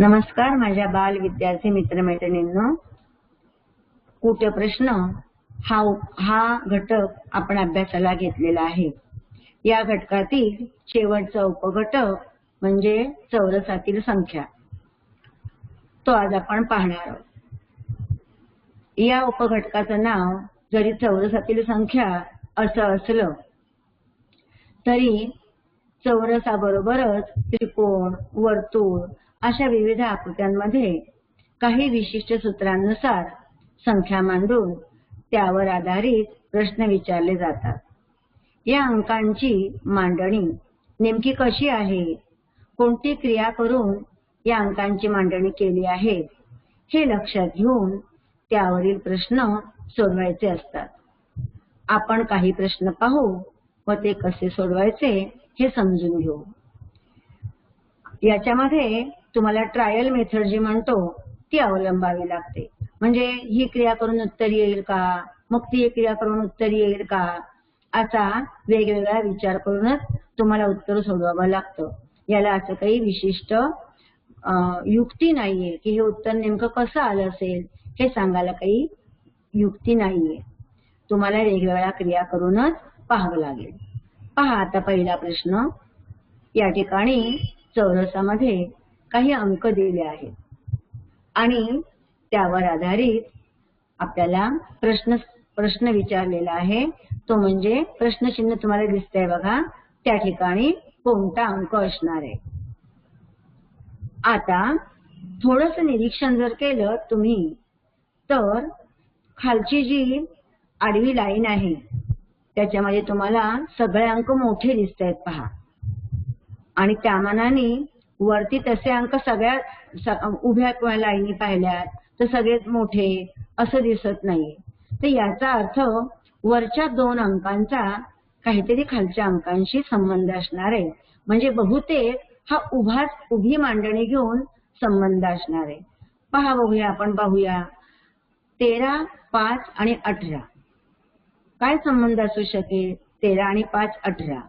नमस्कार माझ्या बाल विद्यार्थी मित्रमैत्रिणींनो. प्रश्न? हा हा घटक आपण अभ्यासाला घेतलेला आहे. या घटकातील शेवटचा उपघटक म्हणजे चौरसातील संख्या. तो आज आपण पाहणार आहोत. या उपघटकाचं नाव जरी चौरसातील संख्या असं असलं तरी चौरसाबरोबरच त्रिकोण वर्तुळ अशा विविध आकृत्यांमध्ये काही विशिष्ट सूत्रांनुसार संख्या मांडून त्यावर आधारित प्रश्न विचारले जातात. या अंकांची मांडणी नेमकी कशी आहे? कोणती क्रिया करून या अंकांची मांडणी केली आहे? हे लक्षात घेऊन त्यावरील प्रश्न सोडवायचे असतात. आपण काही प्रश्न पाहू व ते कसे सोडवायचे हे समजून घेऊ. याच्यामध्ये तुम्हाला ट्रायल मेथड जी म्हणतो ती अवलंबावी लागते. म्हणजे ही क्रिया करून उत्तर येईल का? मग ती क्रिया करून उत्तर येईल का? असा वेगवेगळा विचार करूनच तुम्हाला उत्तर सोडवावं लागतं. याला असं काही विशिष्ट युक्ती नाहीये की हे उत्तर नेमकं कसं आलं असेल हे सांगायला काही युक्ती नाहीये. तुम्हाला वेगवेगळ्या क्रिया करूनच पाहावं लागेल. पहा आता पहिला प्रश्न. या ठिकाणी चौरसामध्ये काही अंक दिले आहेत. आणि त्यावर आधारित आपल्याला प्रश्न प्रश्न विचारलेला आहे. तो म्हणजे प्रश्नचिन्ह तुम्हाला दिसतंय बघा. त्या ठिकाणी कोणता अंक असणार आहे? आता थोडस निरीक्षण जर केलं तुम्ही तर खालची जी आडवी लाईन आहे त्याच्यामध्ये तुम्हाला सगळे अंक मोठे दिसत आहेत पहा. आणि त्या मानाने वरती तसे अंक सगळ्या उभ्या लाईनी पाहिल्यात तर सगळेच मोठे असं दिसत नाही. तर याचा अर्थ वरच्या दोन अंकांचा काहीतरी खालच्या अंकांशी संबंध असणार आहे. म्हणजे बहुतेक हा उभा उभी मांडणी घेऊन संबंध असणार आहे. पहा बघूया आपण पाहूया. तेरा पाच आणि अठरा. काय संबंध असू शकेल? तेरा आणि पाच अठरा.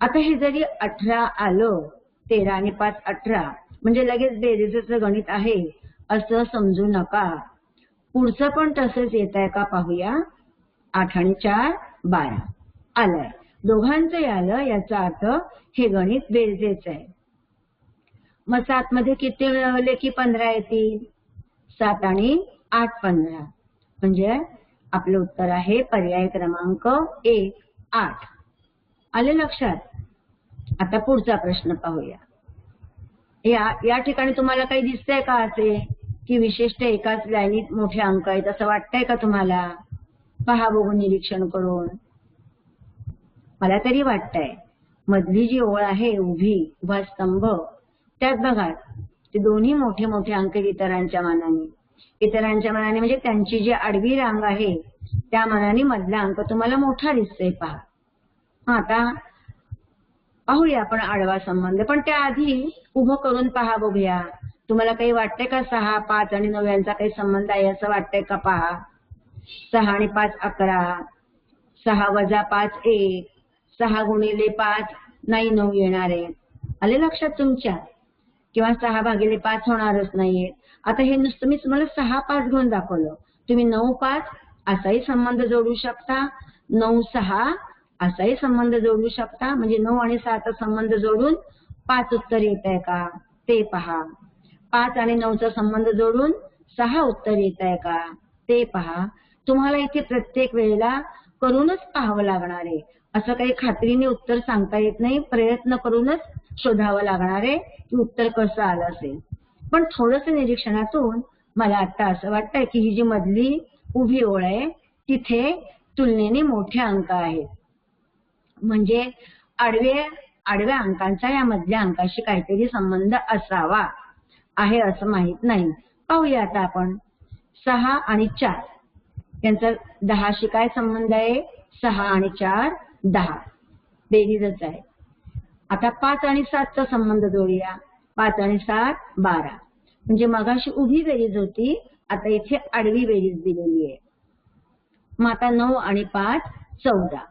आता हे जरी अठरा आलं तेरा आणि पाच अठरा. म्हणजे लगेच बेरीजचं गणित आहे. असं समजू नका. पुढचं पण तसंच येत आहे का पाहूया? आठ आणि चार बारा. आलंय. दोघांचं आलं याचा अर्थ हे गणित बेरजेच आहे. मग सात मध्ये किती मिळवले की पंधरा येतील? सात आणि आठ पंधरा. म्हणजे आपलं उत्तर आहे पर्याय क्रमांक एक आठ. आले लक्षात? आता पुढचा प्रश्न पाहूया. या या ठिकाणी तुम्हाला काही दिसतंय का असे? की विशिष्ट एकाच लाईनीत मोठे अंक आहेत असं वाटतंय का तुम्हाला? पहा बघून निरीक्षण करून. मला तरी वाटतंय मधली जी ओळ आहे उभी उभा स्तंभ त्यात बघा ते दोन्ही मोठे मोठे अंक इतरांच्या मानाने. इतरांच्या मनाने म्हणजे त्यांची जी आडवी रांग आहे त्या मनाने मधला अंक तुम्हाला मोठा दिसतोय पहा. आता पाहूया आपण आडवा संबंध. पण त्याआधी उभं करून पहा बघूया. तुम्हाला काही वाटतंय का सहा पाच आणि नऊ यांचा काही संबंध आहे असं वाटतंय का? पहा. सहा आणि पाच अकरा. सहा वजा पाच एक. सहा गुणिले पाच नाही नऊ येणार. आहे आले लक्षात तुमच्या? किंवा सहा भागिले पाच होणारच नाहीये. आता हे नुसतं मी तुम्हाला सहा पाच घेऊन दाखवलं. तुम्ही नऊ पाच असाही संबंध जोडू शकता. नऊ सहा असाही संबंध जोडू शकता. म्हणजे नऊ आणि सहाचा संबंध जोडून पाच उत्तर येत आहे का? ते पहा. पाच आणि नऊचा संबंध जोडून सहा उत्तर येत आहे का? ते पहा. तुम्हाला इथे प्रत्येक वेळेला करूनच पाहावं लागणार आहे. असं काही खात्रीने उत्तर सांगता येत नाही. प्रयत्न करूनच शोधावं लागणार आहे की उत्तर कसं आलं असेल. पण थोडस निरीक्षणातून मला आता असं वाटतंय की ही जी मधली उभी ओळ आहे तिथे तुलनेने मोठे अंक आहेत. म्हणजे आडवे आडव्या अंकांचा या मधल्या अंकाशी काहीतरी संबंध असावा. आहे असं माहीत नाही. पाहूया आता आपण. सहा आणि चार. यांचा दहाशी काय संबंध आहे? सहा आणि चार दहा. बेरीजच आहे. आता पाच आणि सातचा संबंध जोडूया. पाच आणि सात बारा. म्हणजे मगाशी उभी बेरीज होती आता इथे आडवी बेरीज दिलेली आहे. मग आता नऊ आणि पाच चौदा.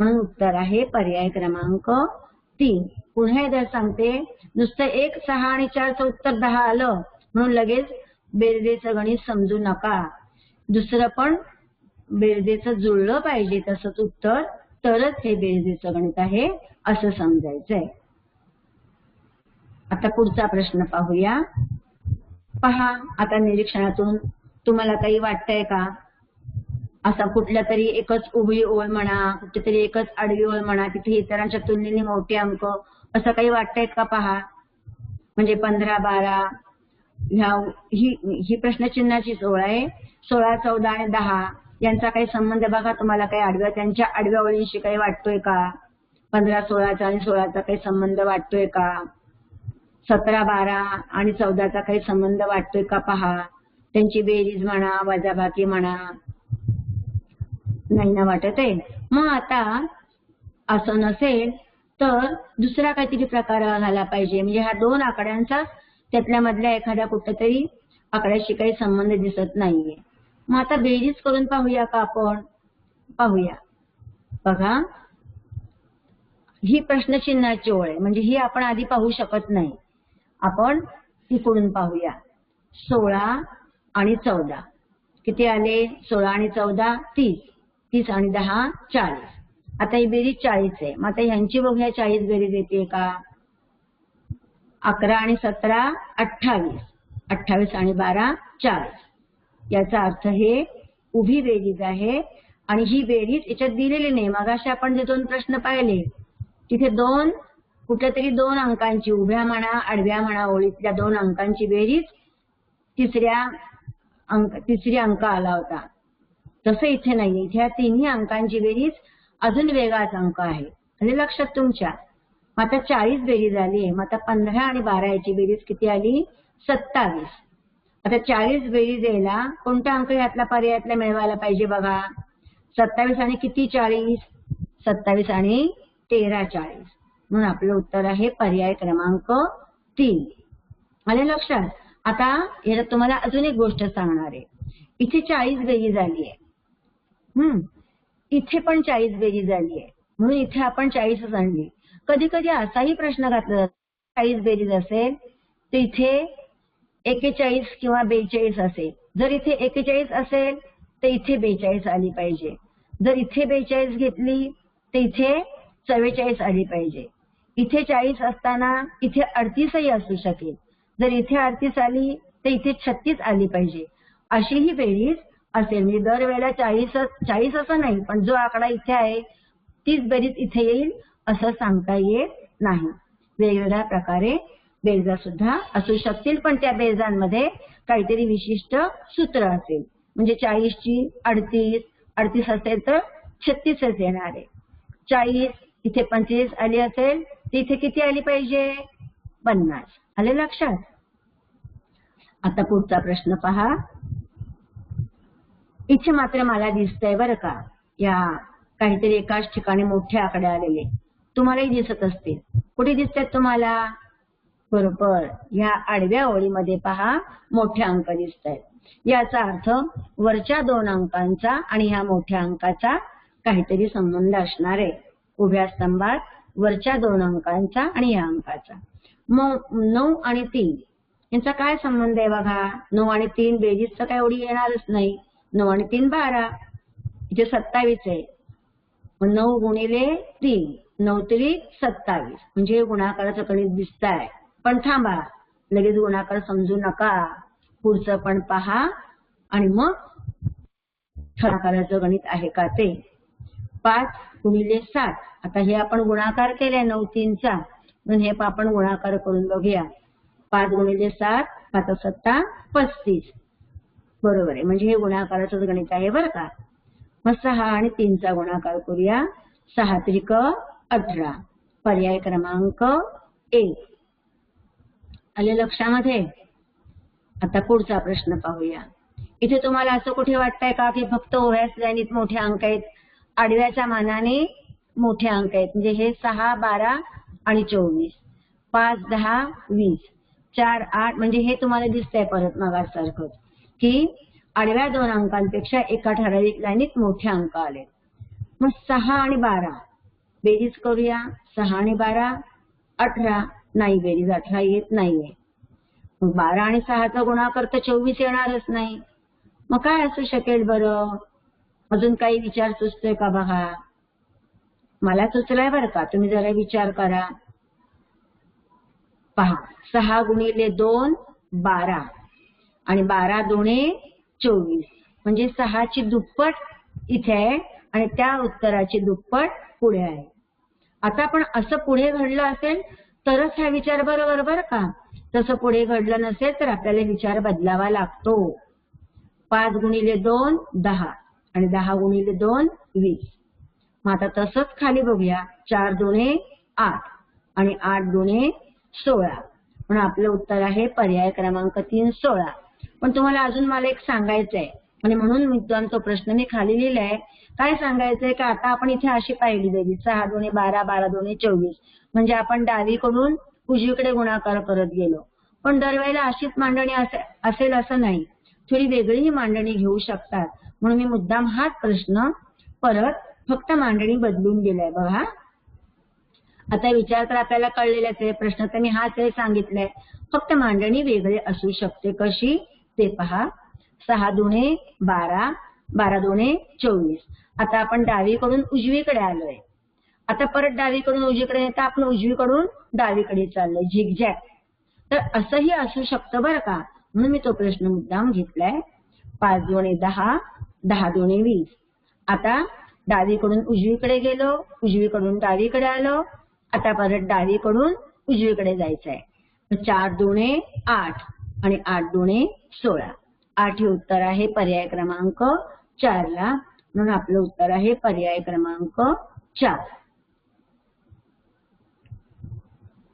म्हणून उत्तर आहे पर्याय क्रमांक तीन. पुन्हा एकदा सांगते नुसतं एक सहा आणि चारचं उत्तर दहा आलं म्हणून लगेच बेरजेचं गणित समजू नका. दुसरं पण बेरजेचं जुळलं पाहिजे तसंच उत्तर तरच हे बेरजेचं गणित आहे असं समजायचंय. आता पुढचा प्रश्न पाहूया. पहा आता निरीक्षणातून तुम्हाला काही वाटतंय का? असा कुठल्या तरी एकच उभी ओळ म्हणा कुठली तरी एकच आडवी ओळ म्हणा तिथे इतरांच्या तुलनेने मोठे अंक असं काही वाटतंय का पहा? म्हणजे पंधरा बारा ह्या ही ही प्रश्नचिन्हाची ओळ आहे. सोळा चौदा आणि दहा यांचा काही संबंध बघा तुम्हाला काही आडव्या त्यांच्या आडव्या ओळींशी काही वाटतोय का? पंधरा सोळाचा आणि सोळाचा काही संबंध वाटतोय का? सतरा बारा आणि चौदाचा काही संबंध वाटतोय का पहा? त्यांची बेरीज म्हणा वजाबाकी म्हणा नाही ना वाटत आहे. मग आता असं नसेल तर दुसरा काहीतरी प्रकार झाला पाहिजे. म्हणजे ह्या दोन आकड्यांचा त्यातल्या मधल्या एखाद्या कुठेतरी आकड्याशी काही संबंध दिसत नाहीये. मग आता बेरीज करून पाहूया का आपण? पाहूया. बघा. ही प्रश्नचिन्हाची ओळ आहे. म्हणजे ही आपण आधी पाहू शकत नाही. आपण तिकडून पाहूया. सोळा आणि चौदा. किती आले? सोळा आणि चौदा तीस. तीस आणि दहा चाळीस. आता ही बेरीज चाळीस आहे. मग आता ह्यांची बघूया चाळीस बेरीज येते का? अकरा आणि सतरा अठ्ठावीस. अठ्ठावीस आणि बारा चाळीस. याचा अर्थ हे उभी बेरीज आहे आणि ही बेरीज याच्यात दिलेली नाही. मगाशी आपण जे दोन प्रश्न पाहिले तिथे दोन कुठल्या तरी दोन अंकांची उभ्या म्हणा आडव्या म्हणा ओळीतल्या दोन अंकांची बेरीज तिसऱ्या अंक तिसरी अंक आला होता. तसं इथे नाहीये. इथे या तिन्ही अंकांची बेरीज अजून वेगळाच अंक आहे. आणि लक्षात तुमच्या मग आता चाळीस बेरीज आली मग आता पंधरा आणि बारा याची बेरीज किती आली? सत्तावीस. आता चाळीस बेरीज यायला कोणता अंक यातला पर्यायातला मिळवायला पाहिजे बघा? सत्तावीस आणि किती चाळीस? सत्तावीस आणि तेरा चाळीस. म्हणून आपलं उत्तर आहे पर्याय क्रमांक तीन. आले लक्षात आता याच्यात तुम्हाला अजून एक गोष्ट सांगणार आहे. इथे चाळीस बेरीज आली आहे. इथे पण चाळीस बेरीज आली आहे. म्हणून इथे आपण चाळीसच आणली. कधी कधी असाही प्रश्न घातला जातो चाळीस बेरीज असेल तर इथे एकेचाळीस किंवा बेचाळीस असेल. जर इथे एकेचाळीस असेल तर इथे बेचाळीस आली पाहिजे. जर इथे बेचाळीस घेतली तर इथे चव्वेचाळीस आली पाहिजे. इथे चाळीस असताना इथे अडतीसही असू शकेल. जर इथे अडतीस आली तर इथे छत्तीस आली पाहिजे. अशी ही बेरीज असेल म्हणजे दरवेळेला चाळीस चाळीस असं नाही पण जो आकडा इथे आहे तीच बेरीज इथे येईल असं सांगता येत नाही. वेगवेगळ्या प्रकारे बेरजा सुद्धा असू शकतील पण त्या बेरजांमध्ये काहीतरी विशिष्ट सूत्र असेल. म्हणजे चाळीसची अडतीस अडतीस असेल तर छत्तीसच येणार आहे. चाळीस इथे पंचवीस आली असेल तर इथे किती आली पाहिजे? पन्नास. आले लक्षात? आता पुढचा प्रश्न पहा. इथे मात्र मला दिसतंय बरं का. या काहीतरी एकाच ठिकाणी मोठे आकडे आलेले. तुम्हालाही दिसत असतील. कुठे दिसतात तुम्हाला? बरोबर. या आडव्या ओळीमध्ये पहा मोठे अंक दिसत आहेत याचा अर्थ वरच्या दोन अंकांचा आणि ह्या मोठ्या अंकाचा काहीतरी संबंध असणार आहे. उभ्या स्तंभात वरच्या दोन अंकांचा आणि या अंकाचा. मग नऊ आणि तीन. यांचा काय संबंध आहे बघा? नऊ आणि तीन बेरीज तर काय एवढी येणारच नाही. नऊ आणि तीन बारा. इथे सत्तावीस आहे. मग नऊ गुणिले तीन. नऊ तरी सत्तावीस. म्हणजे हे गुणाकाराचं गणित दिसत आहे पण थांबा. लगेच गुणाकार समजू नका. पुढचं पण पहा. आणि मग गुणाकाराचं गणित आहे का ते? पाच गुणिले सात. आता हे आपण गुणाकार केलाय नऊ तीनचा. म्हणून हे आपण गुणाकार करून बघूया. पाच गुणिले सात. पाच सत्ता पस्तीस. बरोबर आहे. म्हणजे हे गुणाकाराचं गणित आहे बरं का? मग सहा आणि तीनचा गुणाकार करूया. सहा त्रिक अठरा. पर्याय क्रमांक एक. आले लक्षामध्ये? आता पुढचा प्रश्न पाहूया. इथे तुम्हाला असं कुठे वाटतंय का की फक्त ओव्या श्रेणीत मोठे अंक आहेत? आडव्याच्या मानाने मोठे अंक आहेत. म्हणजे हे सहा बारा आणि चोवीस. पाच दहा वीस. चार आठ. म्हणजे हे तुम्हाला दिसतंय परत मागासारखंच की आडव्या दोन अंकांपेक्षा एका ठराविक लाईनीत मोठे अंक आले. मग सहा आणि बारा. बेरीज करूया. सहा आणि बारा. अठरा. नाही बेरीज अठरा येत नाहीये. मग बारा आणि सहाचा गुणाकार तर चोवीस येणारच नाही. मग काय असू शकेल बरं? अजून काही विचार सुचतोय का बघा? मला सुचलाय बरं का? तुम्ही जरा विचार करा. पहा. सहा गुणिले दोन बारा. आणि बारा दोने चोवीस. म्हणजे सहाची दुप्पट इथे आहे आणि त्या उत्तराची दुप्पट पुढे आहे. आता पण असं पुढे घडलं असेल तरच हा विचार बरोबर बरं का? तसं पुढे घडलं नसेल तर आपल्याला विचार बदलावा लागतो. पाच गुणिले दोन दहा. आणि दहा गुणिले दोन वीस. मग आता तसंच खाली बघूया. चार दोने आठ. आणि आठ दोने सोळा. म्हणून आपलं उत्तर आहे पर्याय क्रमांक तीन सोळा. पण तुम्हाला अजून मला एक सांगायचं आहे आणि म्हणून मुद्दाम तो प्रश्न मी खाली लिहिलाय. काय सांगायचंय का? आता आपण इथे अशी पाहिली बेरीज सहा दोन्ही बारा बारा दोन्ही चोवीस. म्हणजे आपण डावीकडून उजवीकडे गुणाकार करत गेलो. पण दरवेळेला अशीच मांडणी असेल असं नाही. थोडी वेगळीही मांडणी घेऊ शकतात. म्हणून मी मुद्दाम हाच प्रश्न परत फक्त मांडणी बदलून दिलाय बघा. आता विचार तर आपल्याला कळलेलाच आहे. प्रश्न तर मी हाच आहे सांगितलाय. फक्त मांडणी वेगळी असू शकते कशी? ते पहा. सहा दुने बारा बारा दोने चोवीस. आता आपण डावीकडून उजवीकडे आलोय. आता परत डावीकडून उजवीकडे येता आपण उजवीकडून डावीकडे चाललोय. झिगझॅग. तर असंही असू शकतं बरं का? म्हणून मी तो प्रश्न मुद्दाम घेतलाय. पाच दोने दहा दहा दोने वीस. आता डावीकडून उजवीकडे गेलो उजवीकडून डावीकडे आलो. आता परत डावीकडून उजवीकडे जायचंय. चार दोने आठ आणि आठ दोने सोळा. आठ हे उत्तर आहे पर्याय क्रमांक चार ला. म्हणून आपलं उत्तर आहे पर्याय क्रमांक चार.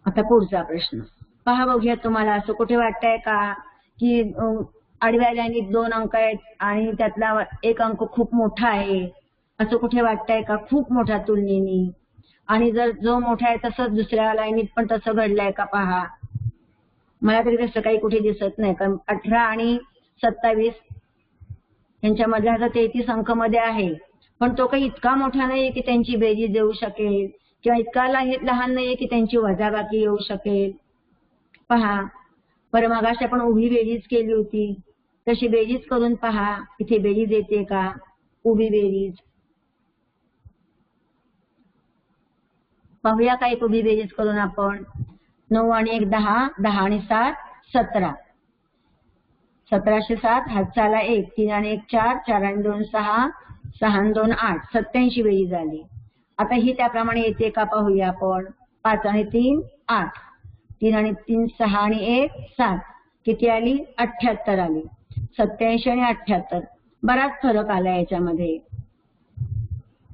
आता पुढचा प्रश्न. पहा बघूया तुम्हाला असं कुठे वाटतंय का? की आडव्या लाईनीत दोन अंक आहेत आणि त्यातला एक अंक खूप मोठा आहे. असं कुठे वाटतंय का? खूप मोठ्या तुलनेने. आणि जर जो मोठा आहे तसंच दुसऱ्या लाईनीत पण तसं घडलंय का? पहा. मला तरी तसं काही कुठे दिसत नाही. कारण अठरा आणि सत्तावीस यांच्यामध्ये आता तेहतीस अंकमध्ये आहे. पण तो काही इतका मोठा नाहीये की त्यांची बेरीज येऊ शकेल. किंवा इतका लहान लहान नाहीये की त्यांची वजाबाकी येऊ शकेल. पहा परमागाशी मगाशी आपण उभी बेरीज केली होती. तशी बेरीज करून पहा इथे बेरीज येते का? उभी बेरीज. पाहूया का एक उभी बेरीज करून आपण. नऊ आणि एक दहा दहा आणि सात सतरा. सतराशे सात हातचाला एक तीन आणि एक चार चार आणि दोन सहा सहा आणि दोन आठ सत्याऐंशी वेळी झाली. आता ही त्याप्रमाणे येते का पाहूया आपण. पाच आणि तीन आठ. तीन आणि तीन सहा आणि एक सात. किती आली? अठ्याहत्तर आली. सत्याऐंशी आणि अठ्याहत्तर बराच फरक आला याच्यामध्ये.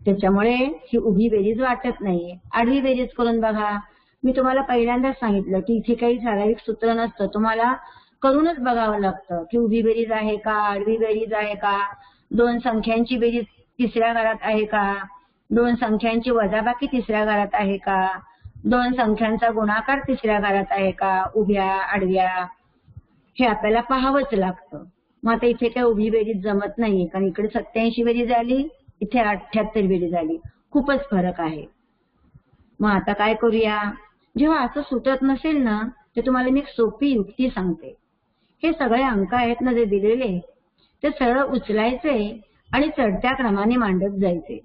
त्याच्यामुळे ही उभी बेरीज वाटत नाहीये. आडवी बेरीज करून बघा. मी तुम्हाला पहिल्यांदाच सांगितलं की इथे काही ठराविक सूत्र नसतं. तुम्हाला करूनच बघावं लागतं की उभी बेरीज आहे का आडवी बेरीज आहे का दोन संख्यांची बेरीज तिसऱ्या घरात आहे का दोन संख्यांची वजाबाकी तिसऱ्या घरात आहे का दोन संख्यांचा गुणाकार तिसऱ्या घरात आहे का उभ्या आडव्या हे आपल्याला पाहावंच लागतं. मग आता इथे काय उभी बेरीज जमत नाहीये कारण इकडे सत्याऐंशी बेरीज आली इथे अठ्याहत्तर बेरीज आली. खूपच फरक आहे. मग आता काय करूया? जेव्हा असं सुटत नसेल ना ते तुम्हाला मी एक सोपी युक्ती सांगते. हे सगळे अंक आहेत ना जे दिलेले ते सरळ उचलायचे आणि चढत्या क्रमाने मांडत जायचे.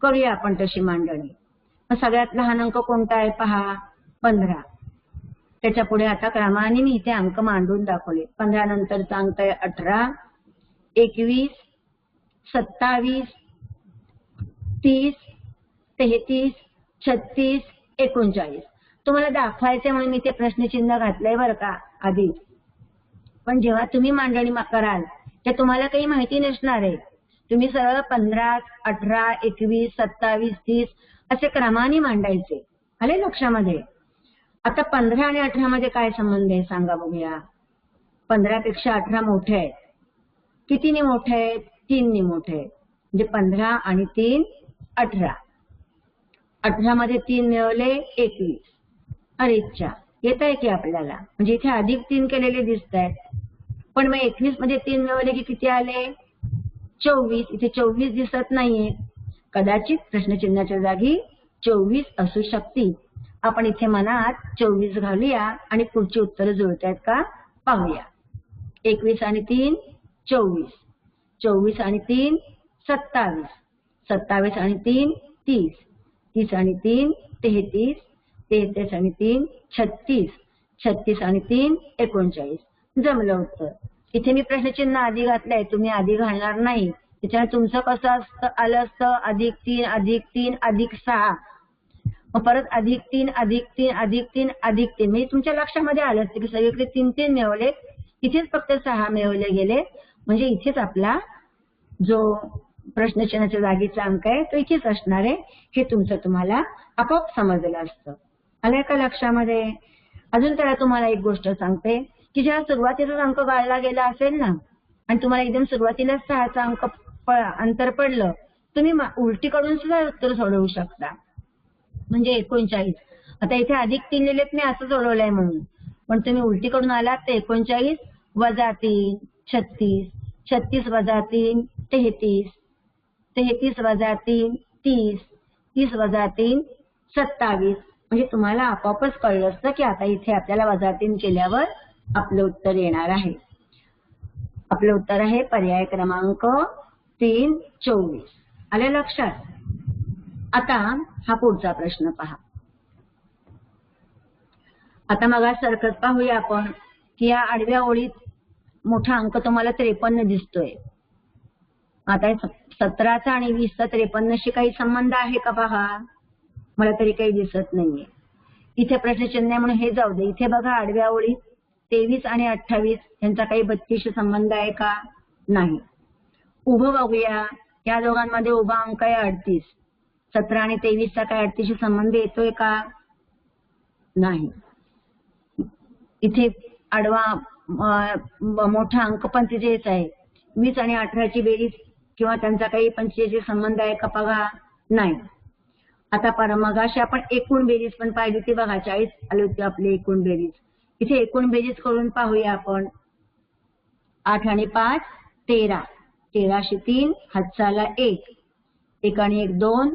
करूया आपण तशी मांडणी. मग सगळ्यात लहान अंक कोणता आहे पहा. पंधरा. त्याच्या पुढे आता क्रमाने मी इथे अंक मांडून दाखवले. पंधरा नंतरचा अंक आहे अठरा एकवीस सत्तावीस तीस तेहतीस छत्तीस एकोणचाळीस. तुम्हाला दाखवायचे म्हणून मी ते प्रश्नचिन्ह घातलंय बरं का आधी. पण जेव्हा तुम्ही मांडणी कराल ते तुम्हाला काही माहिती नसणार आहे. तुम्ही सरळ पंधरा अठरा एकवीस सत्तावीस तीस असे क्रमाने मांडायचे. आले लक्षामध्ये? आता पंधरा आणि अठरा मध्ये काय संबंध आहे सांगा बघूया. पंधरा पेक्षा अठरा मोठे आहेत. कितीने मोठे आहेत? तीनने मोठे आहेत. म्हणजे पंधरा आणि तीन अठरा. अठरा मध्ये तीन मिळवले एकवीस. अरे इच्छा येत आहे की आपल्याला? म्हणजे इथे अधिक तीन केलेले दिसत आहेत पण मग एकवीसमध्ये तीन मिळवले की किती आले? चोवीस. इथे चोवीस दिसत नाहीये. कदाचित प्रश्नचिन्हाच्या जागी चोवीस असू शकतील. आपण इथे मनात चोवीस घालूया आणि पुढची उत्तरं जुळतायत का? पाहूया. एकवीस आणि तीन चोवीस. चोवीस आणि तीन सत्तावीस. सत्तावीस आणि तीन तीस. तीस आणि तीन तेहतीस तेहतीस आणि तीन छत्तीस छत्तीस आणि तीन एकोणचाळीस. जमलं उत्तर. इथे मी प्रश्नचिन्ह आधी घातलंय तुम्ही आधी घालणार नाही. त्याच्यामुळे तुमचं कसं असतं आलं असतं अधिक तीन अधिक तीन अधिक सहा. मग परत अधिक तीन अधिक तीन अधिक तीन अधिक तीन. म्हणजे तुमच्या लक्षामध्ये आलं असतं की सगळीकडे तीन तीन मिळवले. इथेच फक्त सहा मिळवले गेले. म्हणजे इथेच आपला जो प्रश्नचिन्हाच्या जागेचा अंक आहे तो इथेच असणार आहे. हे तुमचं तुम्हाला आपोआप समजलं असतं. आलंय का लक्षामध्ये? अजून त्याला तुम्हाला एक गोष्ट सांगते की जेव्हा सुरुवातीचाच अंक गाळला गेला असेल ना आणि तुम्हाला एकदम सुरुवातीलाच सहाचा अंक अंतर पडलं तुम्ही उलटीकडून सुद्धा उत्तर सोडवू शकता. म्हणजे एकोणचाळीस. आता इथे अधिक तीन लिहिलेत मी असं सोडवलंय म्हणून. पण तुम्ही उलटीकडून आलात तर एकोणचाळीस वजा तीन छत्तीस. छत्तीस वजा तीन तेहतीस. तेहतीस वजा तीन तीस तीस वजा तीन सत्तावीस. म्हणजे तुम्हाला आपोआपच कळलं असतं की आता इथे आपल्याला वजा तीन केल्यावर आपलं उत्तर येणार आहे. आपलं उत्तर आहे पर्याय क्रमांक तीन चोवीस. आले लक्षात? आता हा पुढचा प्रश्न पहा. आता मग सरकत पाहूया आपण की या आडव्या ओळीत मोठा अंक तुम्हाला त्रेपन्न दिसतोय. आता सतराचा आणि वीसचा त्रेपन्नशी काही संबंध आहे का पहा? मला तरी काही दिसत नाहीये. इथे प्रश्नचिन्ह आहे म्हणून हे जाऊ दे. इथे बघा आडव्या ओळी तेवीस आणि अठ्ठावीस यांचा काही बत्तीसशी संबंध आहे का? नाही. उभं बघूया. या दोघांमध्ये उभा अंक आहे अडतीस. सतरा आणि तेवीसचा काय अडतीसशी संबंध येतोय का? नाही. इथे आडवा मोठा अंक पंचेचाळीस आहे. वीस आणि अठराची बेरीज किंवा त्यांचा काही पंचेचाळीस संबंध आहे का बघा? नाही. आता पर मगाशी आपण एकूण बेरीज पण पाहिली होती बघा चाळीस आली होती आपली एकूण बेरीज. इथे एकूण बेरीज करून पाहूया आपण. आठ आणि पाच तेरा. तेराशे तीन हातचाला एक. एक आणि एक दोन.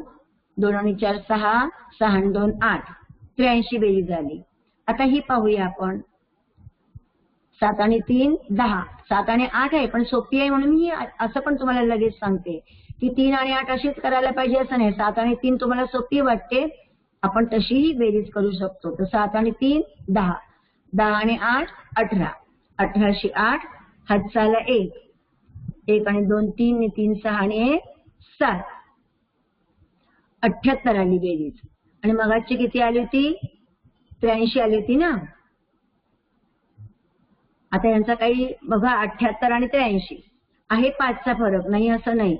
दोन आणि चार सहा. सहा आणि दोन आठ. त्र्याऐंशी बेरीज झाली आता ही पाहूया आपण. सात आणि तीन दहा. सात आणि आठ आहे पण सोपी आहे म्हणून मी असं पण तुम्हाला लगेच सांगते की तीन आणि आठ अशीच करायला पाहिजे असं नाही. सात आणि तीन तुम्हाला सोपी वाटते आपण तशीही बेरीज करू शकतो. तर सात आणि तीन दहा. दहा आणि आठ अठरा. अठराशे आठ हातचाला एक. एक आणि दोन तीन तीन सहा आणि एक सात. अठ्याहत्तर आली बेरीज. आणि मगाची किती आली होती? त्र्याऐंशी आली होती ना? आता यांचा काही बघा अठ्याहत्तर आणि त्र्याऐंशी. आहे पाचचा फरक नाही असं नाही.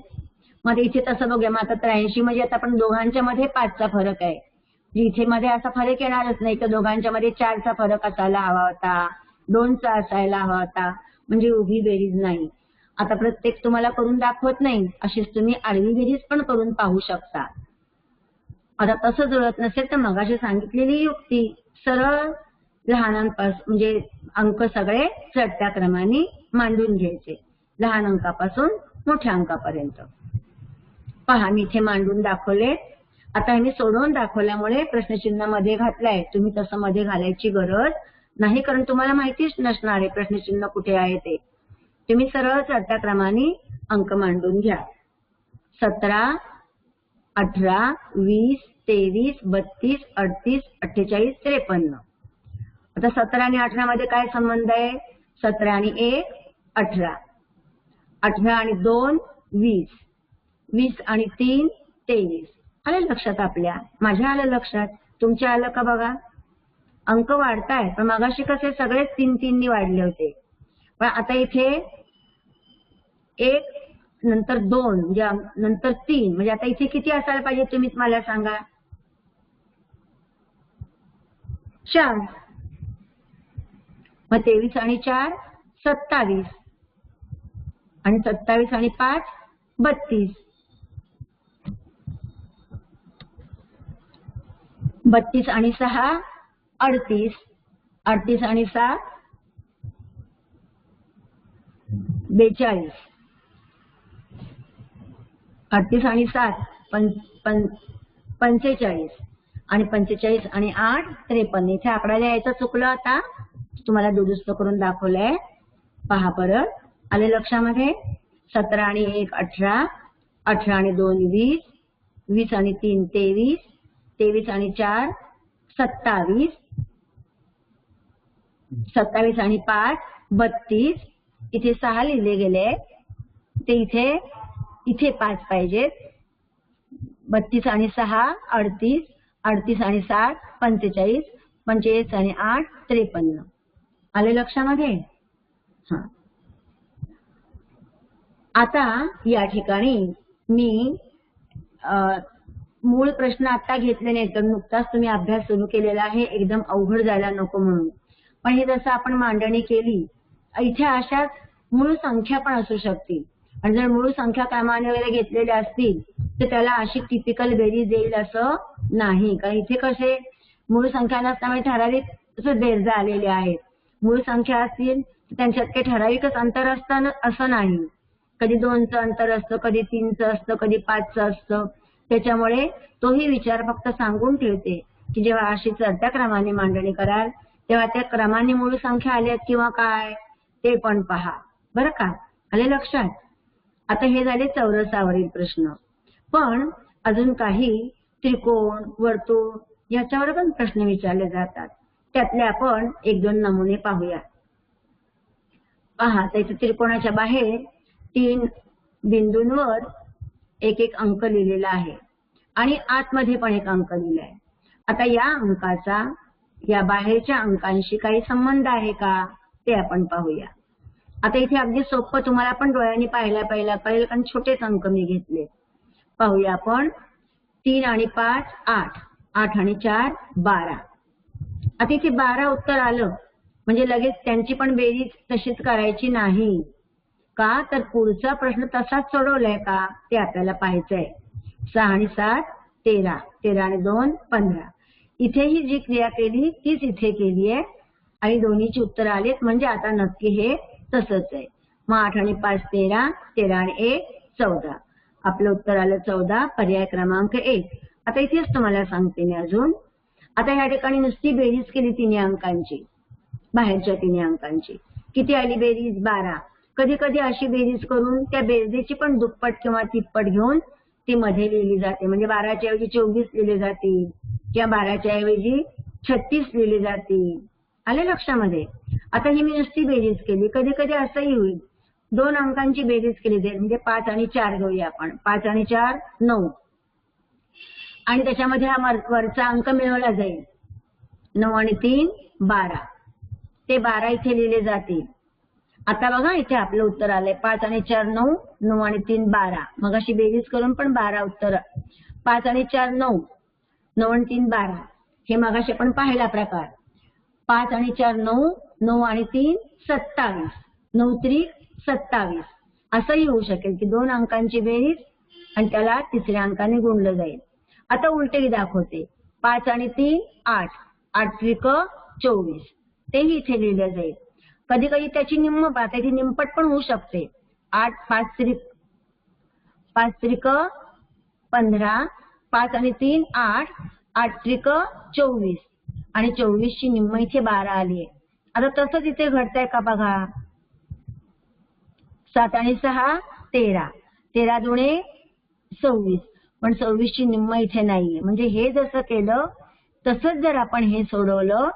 मग इथे तसं बघूया मग आता त्र्याऐंशी म्हणजे आता आपण दोघांच्या मध्ये पाचचा फरक आहे. म्हणजे इथे मध्ये असा फरक येणारच नाही तर दोघांच्या मध्ये चारचा फरक असायला हवा होता दोनचा असायला हवा होता म्हणजे उभी बेरीज नाही. आता प्रत्येक तुम्हाला करून दाखवत नाही अशीच तुम्ही आडवी बेरीज पण करून पाहू शकता. आता तसं जुळत नसेल तर मगाशी सांगितलेली युक्ती सरळ लहानांपासून म्हणजे अंक सगळे चढत्या क्रमाने मांडून घ्यायचे. लहान अंकापासून मोठ्या अंकापर्यंत. पहा मी इथे मांडून दाखवले. आता हे मी सोडवून दाखवल्यामुळे प्रश्नचिन्हमध्ये घातलाय. तुम्ही तसं मध्ये घालायची गरज नाही कारण तुम्हाला माहितीच नसणार आहे प्रश्नचिन्ह कुठे आहे ते. तुम्ही सरळ चढत्या क्रमाने अंक मांडून घ्या. सतरा अठरा वीस तेवीस बत्तीस अडतीस अठ्ठेचाळीस त्रेपन्न. आता सतरा आणि अठरा मध्ये काय संबंध आहे? सतरा आणि एक अठरा. अठरा आणि दोन वीस. वीस आणि तीन तेवीस. आलं लक्षात आपल्या? माझ्या आलं लक्षात. तुमच्या आलं का बघा? अंक वाढताय पण मगाशी कसे सगळेच तीन तीननी वाढले होते. पण आता इथे एक नंतर दोन म्हणजे नंतर तीन. म्हणजे आता इथे किती असायला पाहिजे तुम्ही मला सांगा? चार. मग तेवीस आणि चार सत्तावीस. आणि सत्तावीस आणि पाच बत्तीस. बत्तीस आणि सहा अडतीस. अडतीस आणि सात बेचाळीस. अडतीस आणि सात पं पंचेचाळीस. आणि पंचेचाळीस आणि आठ त्रेपन्न. इथे आकडा द्यायचा चुकलं आता. तुम्हाला दुरुस्त करून दाखवलंय. पहा परत. आले लक्षामध्ये? सतरा आणि एक अठरा. अठरा आणि दोन वीस. वीस आणि तीन तेवीस. तेवीस आणि चार सत्तावीस. सत्तावीस आणि पाच बत्तीस. इथे सहा लिहिले गेले. ते इथे इथे पाच पाहिजेत. बत्तीस आणि सहा अडतीस. अडतीस आणि सात पंचेचाळीस. पंचेचाळीस आणि आठ त्रेपन्न. आले लक्षामध्ये? हा. आता या ठिकाणी मी मूळ प्रश्न आता घेतले नाही तर नुकताच तुम्ही अभ्यास सुरू केलेला आहे एकदम अवघड जायला नको म्हणून. पण हे जसं आपण मांडणी केली इथे अशाच मूळ संख्या पण असू शकतील. आणि जर मूळ संख्या क्रमाने वगैरे घेतलेल्या असतील तर त्याला अशी टिपिकल बेरीज येईल असं नाही. कारण इथे कसे मूळ संख्या नसल्यामुळे ठराविक बेरजा आलेल्या आहेत. मूळ संख्या असतील त्यांच्यात काही ठराविकच अंतर असतं असं नाही. कधी दोनचं अंतर असतं कधी तीनचं असतं कधी पाचचं असतं. त्याच्यामुळे तोही विचार फक्त सांगून ठेवते की जेव्हा अशी चढत्या क्रमाने मांडणी कराल तेव्हा त्या क्रमाने मूळ संख्या आल्यात किंवा काय ते पण पहा. बरं का? आले लक्षात? आता हे झाले चौरसावरील प्रश्न. पण अजून काही त्रिकोण वर्तुळ याच्यावर पण प्रश्न विचारले जातात. त्यातले आपण एक दोन नमुने पाहूया पहा तर त्रिकोणाच्या बाहेर तीन बिंदूंवर एक एक अंक लिहिलेला आहे आणि आतमध्ये पण एक अंक लिहिला आहे. आता या अंकाचा या बाहेरच्या अंकांशी काही संबंध आहे का ते आपण पाहूया. आता इथे अगदी सोपं तुम्हाला पण डोळ्यांनी पाहायला पाहिला पाहिजे कारण छोटेच अंक मी घेतले. पाहूया आपण. तीन आणि पाच आठ. आठ आणि चार बारा. आता इथे बारा उत्तर आलं. म्हणजे लगेच त्यांची पण बेरीज तशीच करायची नाही. का? तर पुढचा प्रश्न तसाच सोडवलाय का? ते आपल्याला पाहायचंय. सहा आणि सात तेरा. तेरा आणि दोन पंधरा. इथेही जी क्रिया केली तीच इथे केली आहे. आणि दोन्हीची उत्तर आलीत. म्हणजे आता नक्की हे तसंच आहे. मग आठ आणि पाच तेरा. तेरा आणि एक चौदा. आपलं उत्तर आलं चौदा. पर्याय क्रमांक एक. आता इथेच तुम्हाला सांगते मी अजून. आता या ठिकाणी नुसती बेरीज केली तिन्ही अंकांची. बाहेरच्या तिन्ही अंकांची. किती आली बेरीज? बारा. कधी कधी अशी बेरीज करून त्या बेरजेची पण दुप्पट किंवा तिप्पट घेऊन ती मध्ये लिहिली जाते. म्हणजे बाराच्या ऐवजी चोवीस लिहिले जातील किंवा बाराच्या ऐवजी छत्तीस लिहिले जातील. आले लक्षामध्ये? आता ही मी नुसती बेरीज केली. कधी कधी असंही होईल. दोन अंकांची बेरीज केली जाईल. म्हणजे पाच आणि चार घेऊया आपण. पाच आणि चार नऊ. आणि त्याच्यामध्ये हा वरचा अंक मिळवला जाईल. नऊ आणि तीन बारा. ते बारा इथे लिहिले जातील. आता बघा इथे आपलं उत्तर आलंय. पाच आणि चार नऊ नऊ आणि तीन बारा. मग अशी बेरीज करून पण बारा उत्तर. पाच आणि चार नऊ नऊ आणि तीन बारा. हे मगाशी पण पाहिला प्रकार. पाच आणि चार नऊ नऊ आणि तीन सत्तावीस. नऊ त्रिक सत्तावीस. असंही होऊ शकेल की दोन अंकांची बेरीज आणि त्याला तिसऱ्या अंकाने गुणलं जाईल. आता उलटेही दाखवते. पाच आणि तीन आठ. आठ त्रिक चोवीस. तेही इथे लिहिलं जाईल. कधी कधी त्याची निम्म त्याची निमपट पण होऊ शकते. आठ पाच त्रिक पाच त्रिक पंधरा. पाच आणि तीन आठ. आठ त्रिक चोवीस. आणि चोवीसची निम्म इथे बारा आली आहे. आता तसंच इथे घडतंय का बघा? सात आणि सहा तेरा. तेरा दुणे सव्वीस. पण सव्वीसची निम्म इथे नाहीये. म्हणजे हे जसं केलं तसंच जर आपण हे सोडवलं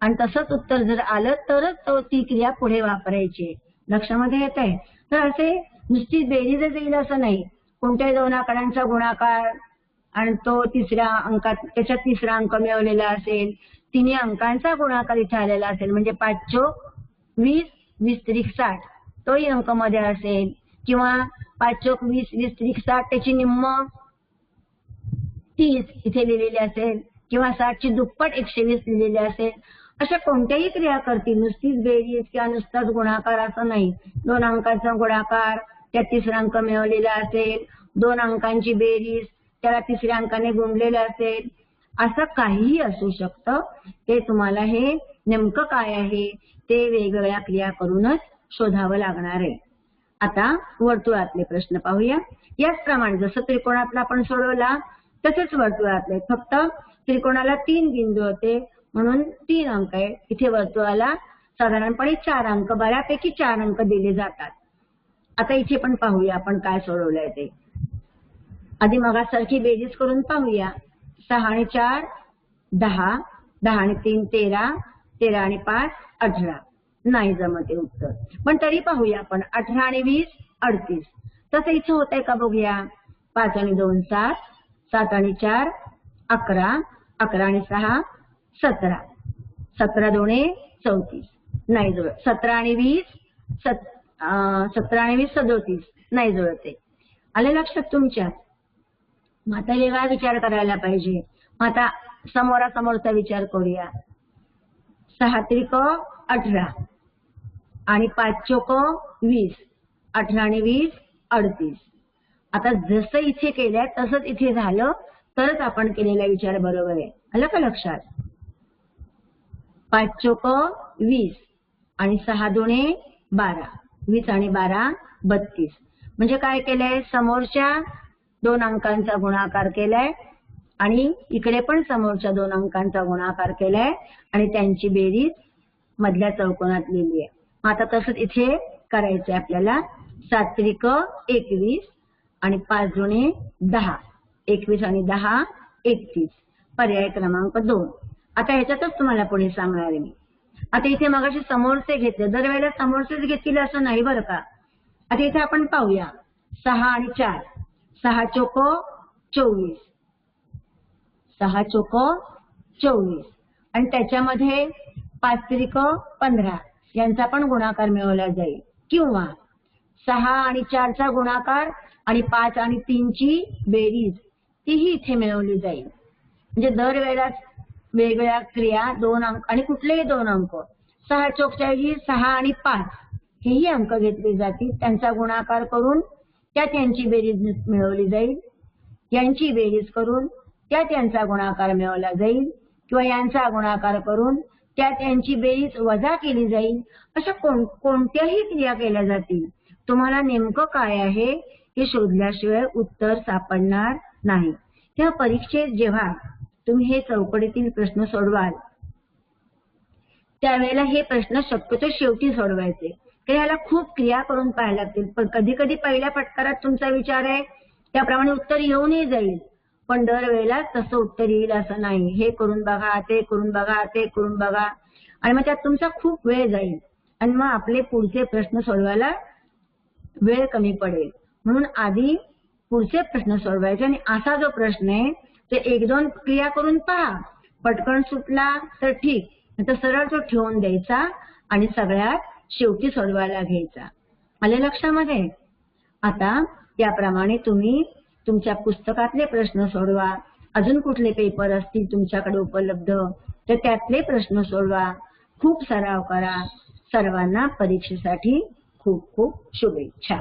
आणि तसंच उत्तर जर आलं तरच तो ती क्रिया पुढे वापरायची लक्षामध्ये येत आहे तर असे नुसती बेरीजच येईल असं नाही. कोणत्याही दोन आकड्यांचा गुणाकार आणि तो तिसऱ्या अंकात त्याच्यात तिसरा अंक मिळवलेला असेल तिन्ही अंकांचा गुणाकार इथे आलेला असेल म्हणजे पाच वीस वीस त्रिक साठ तोही अंकमध्ये असेल. किंवा पाच चोक वीस वीस त्रिक साठ त्याची निम्म तीस इथे लिहिलेली असेल किंवा साठची दुप्पट एकशे वीस लिहिलेली असेल अशा कोणत्याही क्रिया करतील नुसतीच बेरीज किंवा नुसताच गुणाकार असं नाही. दोन अंकाचा गुणाकार त्यात तिसरा अंक मिळवलेला असेल दोन अंकांची बेरीज त्याला तिसऱ्या अंकाने गुंडलेलं असेल असं काहीही असू शकतं. ते तुम्हाला हे नेमकं काय आहे ते वेगवेगळ्या क्रिया करूनच शोधावं लागणार आहे. आता वर्तुळातले प्रश्न पाहूया. याचप्रमाणे जसं त्रिकोणातला आपण सोडवला तसेच वर्तुळातले फक्त त्रिकोणाला तीन बिंदू होते. म्हणून तीन अंक आहे इथे वर्तुळाला साधारणपणे चार अंक बऱ्यापैकी चार अंक दिले जातात. आता इथे पण पाहूया आपण काय सोडवलंय ते. आधी मगासारखी बेरीज करून पाहूया. सहा आणि चार दहा. दहा आणि तीन तेरा. तेरा आणि पाच अठरा. नाही जमते उत्तर. पण तरी पाहूया आपण. अठरा आणि वीस अडतीस. तसं इथे होत आहे का बघूया. पाच आणि दोन सात. सात आणि चार अकरा अकरा आणि सहा सतरा. सतरा दोने चौतीस. नाही जुळत. सतरा आणि वीस सत सतरा आणि वीस सदोतीस. नाही जुळते आले लक्षात तुमच्या? मग आता वेगळा विचार करायला पाहिजे. मग आता समोरासमोरचा विचार करूया. सहा त्रिक अठरा. आणि पाच चोक वीस. अठरा आणि वीस अडतीस. आता जसं इथे केलंय तसंच इथे झालं तरच आपण केलेला विचार बरोबर आहे. आलं का लक्षात? पाच चोक वीस आणि सहा दोने बारा. वीस आणि बारा बत्तीस. म्हणजे काय केलंय? समोरच्या दोन अंकांचा गुणाकार केलाय आणि इकडे पण समोरच्या दोन अंकांचा गुणाकार केलाय आणि त्यांची बेरीज मधल्या चौकोनात लिहिली आहे. मग आता तसंच इथे करायचंय आपल्याला. सात्विक एकवीस आणि पाच जुने दहा. एकवीस आणि दहा एकतीस. पर्याय क्रमांक दोन. आता ह्याच्यातच तुम्हाला पुढे सांगणार आहे मी. आता इथे मगाशी समोरचे घेतले. दरवेळेला समोरचेच घेतील असं नाही बरं का? आता इथे आपण पाहूया. सहा आणि चार. सहा चोको चोवीस. सहा चोको चोवीस. आणि त्याच्यामध्ये पाच त्रिक पंधरा. यांचा पण गुणाकार मिळवला जाईल. किंवा सहा आणि चारचा गुणाकार आणि पाच आणि तीनची बेरीज तीही इथे मिळवली जाईल. म्हणजे दरवेळेला वेगवेगळ्या क्रिया दोन अंक आणि कुठलेही दोन अंक सहा चोकच्याऐवजी सहा आणि पाच हेही अंक घेतले जातील. त्यांचा गुणाकार करून त्यात यांची बेरीज मिळवली जाईल. यांची बेरीज करून त्यात यांचा गुणाकार मिळवला जाईल. किंवा यांचा गुणाकार करून त्यात यांची बेरीज वजा केली जाईल. अशा कोण कोणत्याही क्रिया केल्या जातील. तुम्हाला नेमकं काय आहे? हे शोधल्याशिवाय उत्तर सापडणार नाही. त्या परीक्षेत जेव्हा तुम्ही हे चौकडीतील प्रश्न सोडवाल त्यावेळेला हे प्रश्न शक्यतो शेवटी सोडवायचे. तर ह्याला खूप क्रिया करून पाहायला लागतील. पण कधी कधी पहिल्या फटकारात तुमचा विचार आहे त्याप्रमाणे उत्तर येऊनही जाईल. पण दरवेळेला तसं उत्तर येईल असं नाही. हे करून बघा ते करून बघा ते करून बघा. आणि मग त्यात तुमचा खूप वेळ जाईल. आणि मग आपले पुढचे प्रश्न सोडवायला वेळ कमी पडेल. म्हणून आधी पुढचे प्रश्न सोडवायचे आणि असा जो प्रश्न आहे ते एक दोन क्रिया करून पहा. पटकन सुटला तर ठीक तर सरळ तो ठेवून द्यायचा आणि सगळ्यात शेवटी सोडवायला घ्यायचा. आले लक्षामध्ये? आता त्याप्रमाणे तुम्ही तुमच्या पुस्तकातले प्रश्न सोडवा. अजून कुठले पेपर असतील तुमच्याकडे उपलब्ध तर त्यातले प्रश्न सोडवा. खूप सराव करा. सर्वांना परीक्षेसाठी खूप खूप शुभेच्छा.